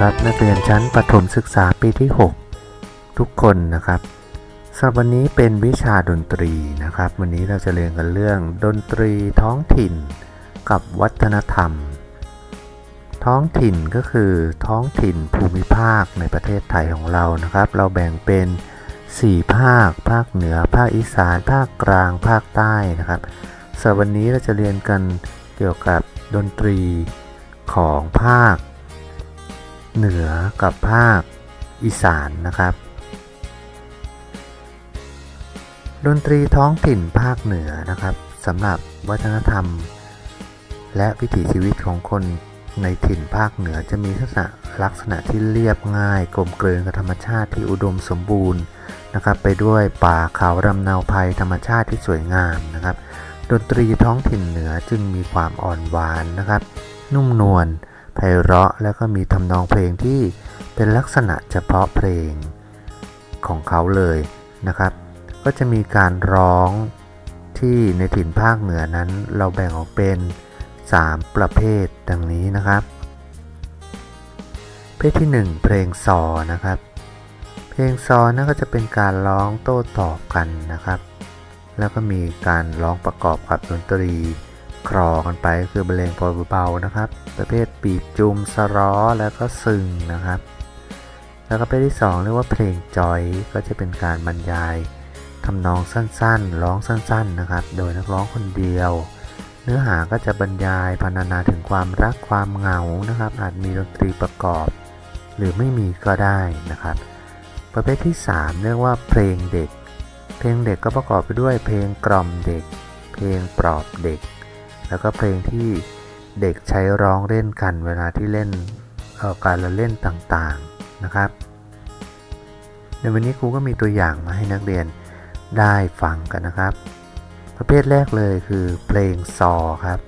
ครับนักเรียนชั้นประถมศึกษาปีที่ 6 ทุกคนนะครับสำหรับวันนี้เป็นวิชาดนตรีนะครับ วันนี้เราจะเรียนกันเรื่องดนตรีท้องถิ่นกับวัฒนธรรม ท้องถิ่นก็คือท้องถิ่นภูมิภาคในประเทศไทยของเรานะครับ เราแบ่งเป็น 4 ภาค ภาคเหนือ ภาคอีสาน ภาคกลาง ภาคใต้นะครับสำหรับวันนี้เราจะเรียนกันเกี่ยวกับดนตรีของภาค เหนือกับภาคอีสานนะครับ ดนตรีท้องถิ่นภาคเหนือนะครับสำหรับวัฒนธรรม และวิถีชีวิตของคนในถิ่นภาคเหนือจะมีลักษณะลักษณะที่เรียบง่าย กลมกลืนกับธรรมชาติที่อุดมสมบูรณ์นะครับไปด้วยป่าเขารำนาวภัยธรรมชาติที่สวยงามนะครับ ดนตรีท้องถิ่นเหนือจึงมีความอ่อนหวานนะครับ นุ่มนวล เราะแล้วก็มีทำนองเพลงที่เป็นลักษณะเฉพาะเพลงของเขาเลยนะครับ ก็จะมีการร้องที่ในถิ่นภาคเหนือนั้น เราแบ่งออกเป็น 3 ประเภทดังนี้นะครับ เพศที่ 1 เพลงซอนะครับ เพลงซอนั่นก็จะเป็นการร้องโต้ตอบกันนะครับ แล้วก็มีการร้องประกอบกับดนตรี คลอกันไปก็คือบรรเลงพอเบาๆนะครับ ประเภทปีบจุมสร้อแล้วก็ซึงนะครับ แล้วก็ประเภทที่ 2 เรียกว่าเพลงจอยก็จะเป็นการบรรยายทำนองสั้นๆ ร้องสั้นๆนะครับ โดยนักร้องคนเดียว เนื้อหาก็จะบรรยายพรรณนาถึงความรักความเหงานะครับ อาจมีดนตรีประกอบ หรือไม่มีก็ได้นะครับ ประเภทที่ 3 เรียกว่าเพลงเด็ก เพลงเด็กก็ประกอบไปด้วยเพลงกล่อมเด็ก เพลงปลอบเด็ก แล้วก็เพลงที่เด็กใช้ร้องเล่นกันเวลาที่เล่นออการละเล่นต่างๆนะครับ ในวันนี้ครูก็มีตัวอย่างมาให้นักเรียนได้ฟังกันนะครับ ประเภทแรกเลยคือเพลงซอครับ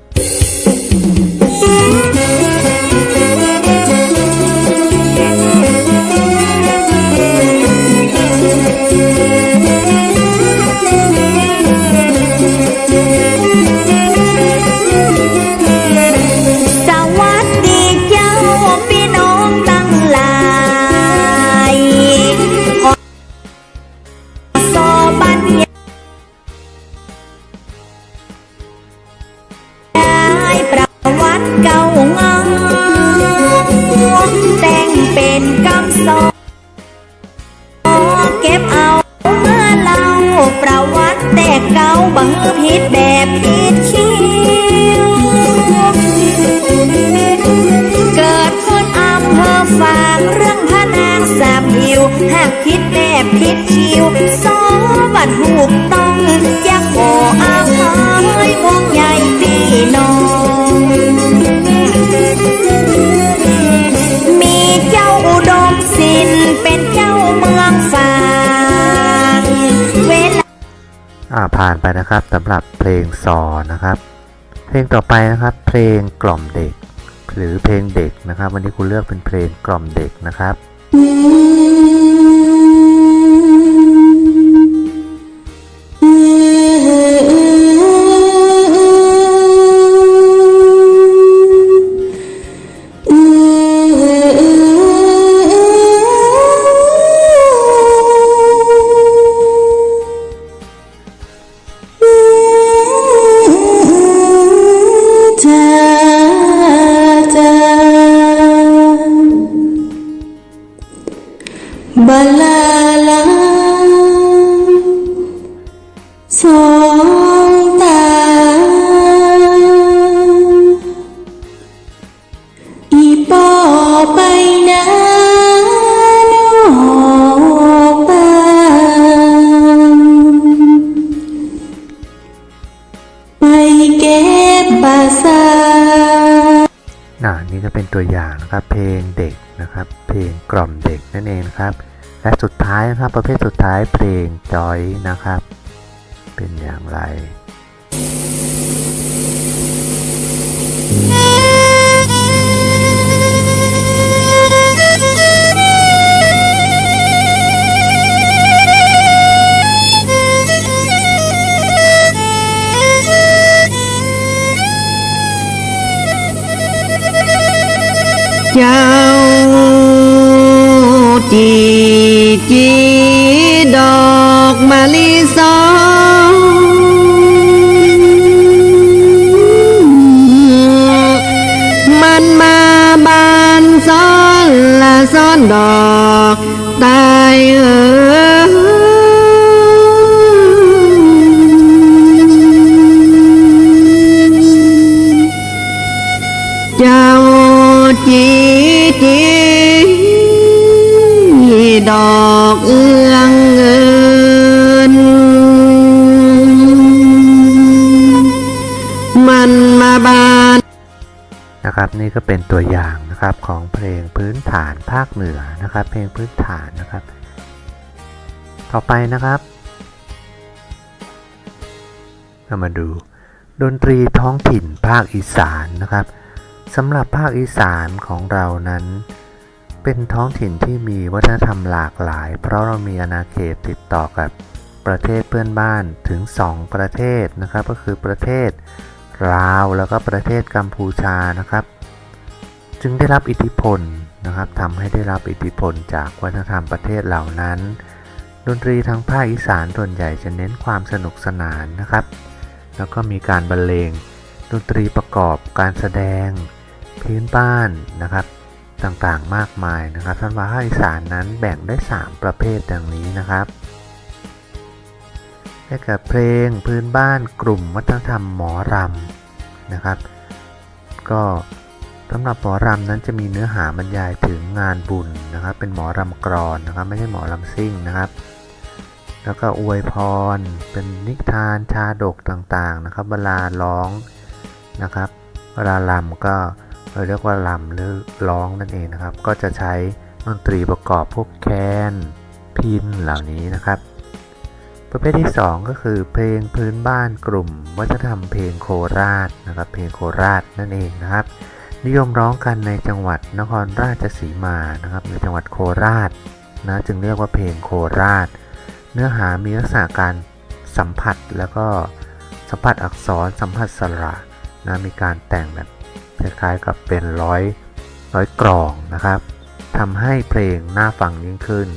บังผิดแบบผิดคิวเกิดคนอำเภอฝางเรื่องพระนางสามหิวหากผิดแบบผิดคิวสอบัดหูกต ผ่านไปนะครับสำหรับเพลงซอนะครับ เพลงต่อไปนะครับ เพลงกล่อมเด็ก หรือเพลงเด็กนะครับ วันนี้คุณเลือกเป็นเพลงกล่อมเด็กนะครับจ้ สองตา อีปอไปนะนอกบ้านไปเก็บปลาซาอ่านี่ก็เป็นตัวอย่างนะครับ เพลงเด็กนะครับ เพลงกล่อมเด็กนั่นเองนะครับ และสุดท้ายนะครับประเภทสุดท้ายเพลงจอยนะครับ เป็นอย่างไรเจ้าจีจีดอ จีจีดอกเอื้องเงิน มันมาบานนะครับนี่ก็เป็นตัวอย่างนะครับของเพลงพื้นฐานภาคเหนือนะครับ เพลงพื้นฐานนะครับ ต่อไปนะครับเรามาดูดนตรีท้องถิ่นภาคอีสานนะครับ สำหรับภาคอีสานของเรานั้น เป็นท้องถิ่นที่มีวัฒนธรรมหลากหลาย เพราะเรามีอาณาเขตติดต่อกับประเทศเพื่อนบ้านถึง 2 ประเทศนะครับ ก็คือประเทศลาวแล้วก็ประเทศกัมพูชานะครับ จึงได้รับอิทธิพลนะครับทำให้ได้รับอิทธิพลจากวัฒนธรรมประเทศเหล่านั้น ดนตรีทางภาคอีสานส่วนใหญ่จะเน้นความสนุกสนานนะครับ แล้วก็มีการบรรเลง ดนตรีประกอบการแสดง พื้นบ้านนะครับต่างๆมากมายนะครับท่านว่าภาคอีสานนั้นแบ่งได้ 3 ประเภทดังนี้นะครับได้แก่เพลงพื้นบ้านกลุ่มวัฒนธรรมหมอรำนะครับ ก็สำหรับหมอรำนั้นจะมีเนื้อหาบรรยายถึงงานบุญนะครับ เป็นหมอรำกรอนนะครับ ไม่ใช่หมอรำซิ่งนะครับ แล้วก็อวยพร เป็นนิทานชาดกต่างๆนะครับ เวลาร้องนะครับ เวลาลำก็ เราเรียกว่าลำหรือร้องนั่นเองนะครับ ก็จะใช้ดนตรีประกอบพวกแคนพินเหล่านี้นะครับ ประเภทที่ 2 ก็คือเพลงพื้นบ้านกลุ่ม วัฒนธรรมเพลงโคราชนะครับเพลงโคราชนั่นเองนะครับ นิยมร้องกันในจังหวัดนครราชสีมานะครับในจังหวัดโคราชนะจึงเรียกว่าเพลงโคราช เนื้อหามีลักษณะการสัมผัสแล้วก็สัมผัสอักษรสัมผัสสระนะมีการแต่งแบบ คล้ายๆกับเป็นร้อยร้อยกรองนะครับทำให้เพลงน่าฟังยิ่งขึ้น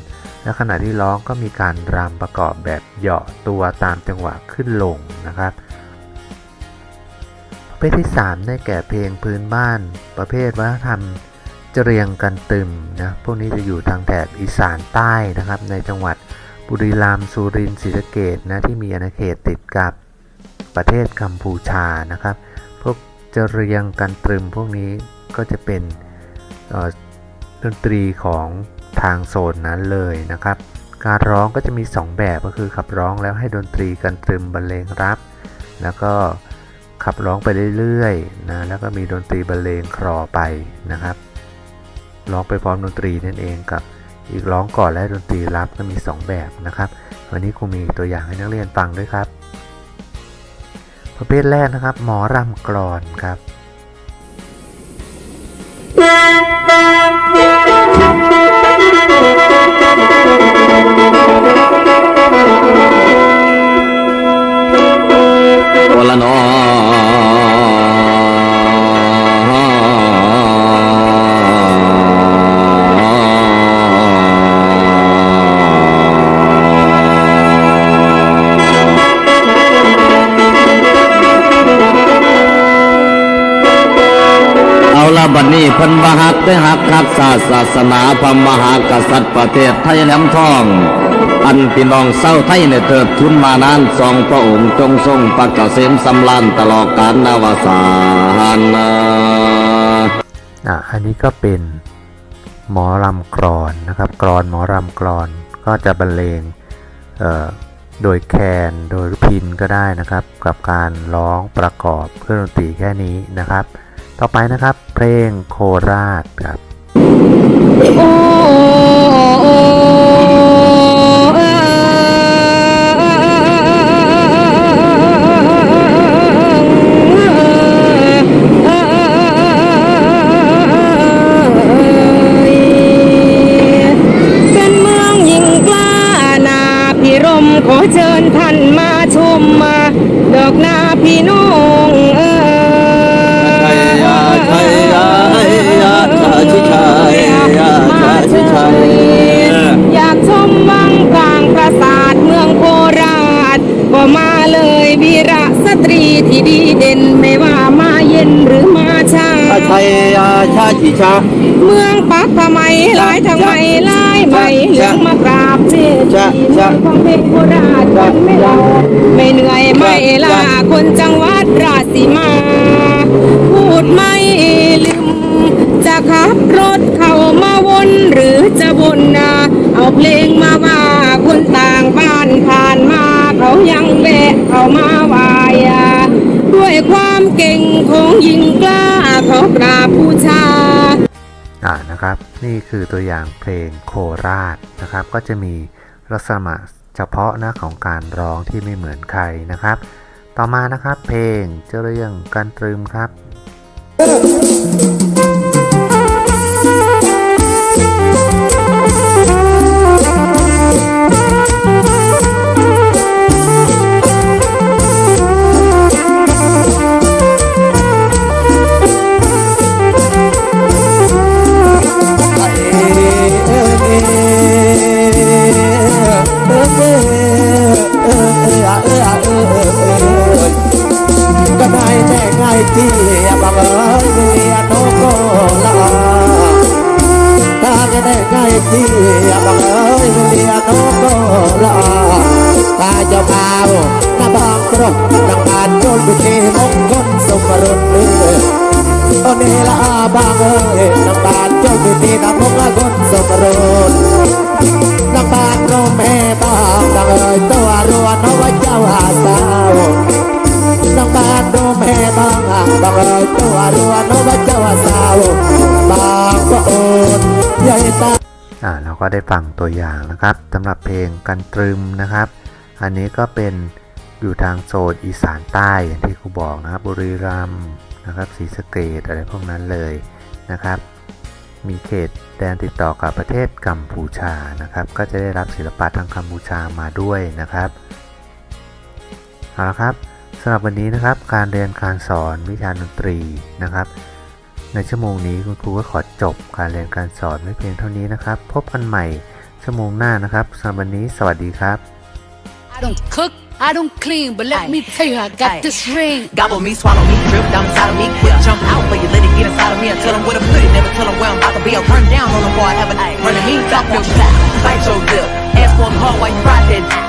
และขณะที่ร้องก็มีการรำประกอบแบบเหยาะตัวตามจังหวะขึ้นลงนะครับ ประเภทที่ 3 ได้แก่เพลงพื้นบ้าน ประเภทวัฒนธรรมเจรียงกันตึมนะ พวกนี้จะอยู่ทางแถบอีสานใต้นะครับ ในจังหวัดบุรีรัมย์สุรินทร์ศรีสะเกษนะที่มีอาณาเขตติดกับประเทศกัมพูชานะครับ พวกเรียงกันตรึมพวกนี้ก็จะเป็นดนตรีของทางโซนนั้นเลยนะครับ การร้องก็จะมี 2 แบบก็คือขับร้องแล้วให้ดนตรีกันตรึมบรรเลงรับ แล้วก็ขับร้องไปเรื่อยๆนะแล้วก็มีดนตรีบรรเลงคลอไปนะครับร้องไปพร้อมดนตรีนั่นเองกับอีกร้องก่อนและดนตรีรับก็มี 2 แบบนะครับ วันนี้ครูมีตัวอย่างให้นักเรียนฟังด้วยครับ ประเภทแรกนะครับ หมอรำกรอนครับาสตร์ศาสนาพระมหากษัตริย์ประเทศไทยแหลมทอง อันพี่น้องเศร้าไทยในเติบทุนมานานสองพระองค์จงทรงประกเกษมสำลานตลอดกาลนาวสานนาอะอันนี้ก็เป็นหมอรำกรอนนะครับกรอนหมอรำกรอนก็จะบรรเลงเอ่อโดยแคนโดยพินก็ได้นะครับ กับการร้องประกอบเครื่องดนตรีแค่นี้นะครับ ต่อไปนะครับเพลงโคราชครับ ชาเมืองปักทำไมลายทำไมลายไม่เหลืองมากราบเทศจะจะฟังเพลงโคราชคนไม่เราไม่เหนื่อยไม่ลาคนจังหวัดราชสีมา พูดไม่ลืม จะขับรถเข้ามาวนหรือจะบนนาเอาเพลงมาว่าคนต่างบ้านผ่านมา เขายังแวะเข้ามาวายด้วยความเก่งของหญิงกล้าเขากราบบูชาอ่า นะครับ นี่คือตัวอย่างเพลงโคราชนะครับ ก็จะมีลักษณะเฉพาะนะของการร้องที่ไม่เหมือนใครนะครับ ต่อมานะครับเพลงเจริญกันตรึมครับ รบนางบานโยนพิธีมงคลสมรสเลยตอนนี้ละอาบางเอ้ยนางบานโยนพิธีนำมงคลสมรสนางบานโรแม่บ้างดังเอ่ยตัวรัวนวเจ้าอาสาวนางบานโรแม่บ้างดังเอ่ยตัวรัวนวเจ้าอาสาวบางก็โอนใหญ่ตาอ่าเราก็ได้ฟังตัวอย่างนะครับสำหรับเพลงกันตรึมนะครับ อันนี้ก็เป็น อยู่ทางโซนอีสานใต้อย่างที่ครูบอกนะครับบุรีรัมย์นะครับศรีสะเกดอะไรพวกนั้นเลยนะครับ มีเขตแดนติดต่อกับประเทศกัมพูชานะครับ ก็จะได้รับศิลปะทางกัมพูชามาด้วยนะครับเอาละครับสำหรับวันนี้นะครับการเรียนการสอนวิชาดนตรีนะครับ ในชั่วโมงนี้คุณครูก็ขอจบการเรียนการสอนไว้เพียงเท่านี้นะครับ พบกันใหม่ชั่วโมงหน้านะครับสำหรับวันนี้สวัสดีครับ I don't cook, I don't clean, but let Aye. me tell you, I got Aye. this ring. Gobble me, swallow me, drip down inside of me. Quit jump out but you, let it get inside of me. I tell them where to put it, never tell them where I'm about to be. I run down on them before I have a night. Running me, talk your shot, bite your lip. Ask for a call while you ride that.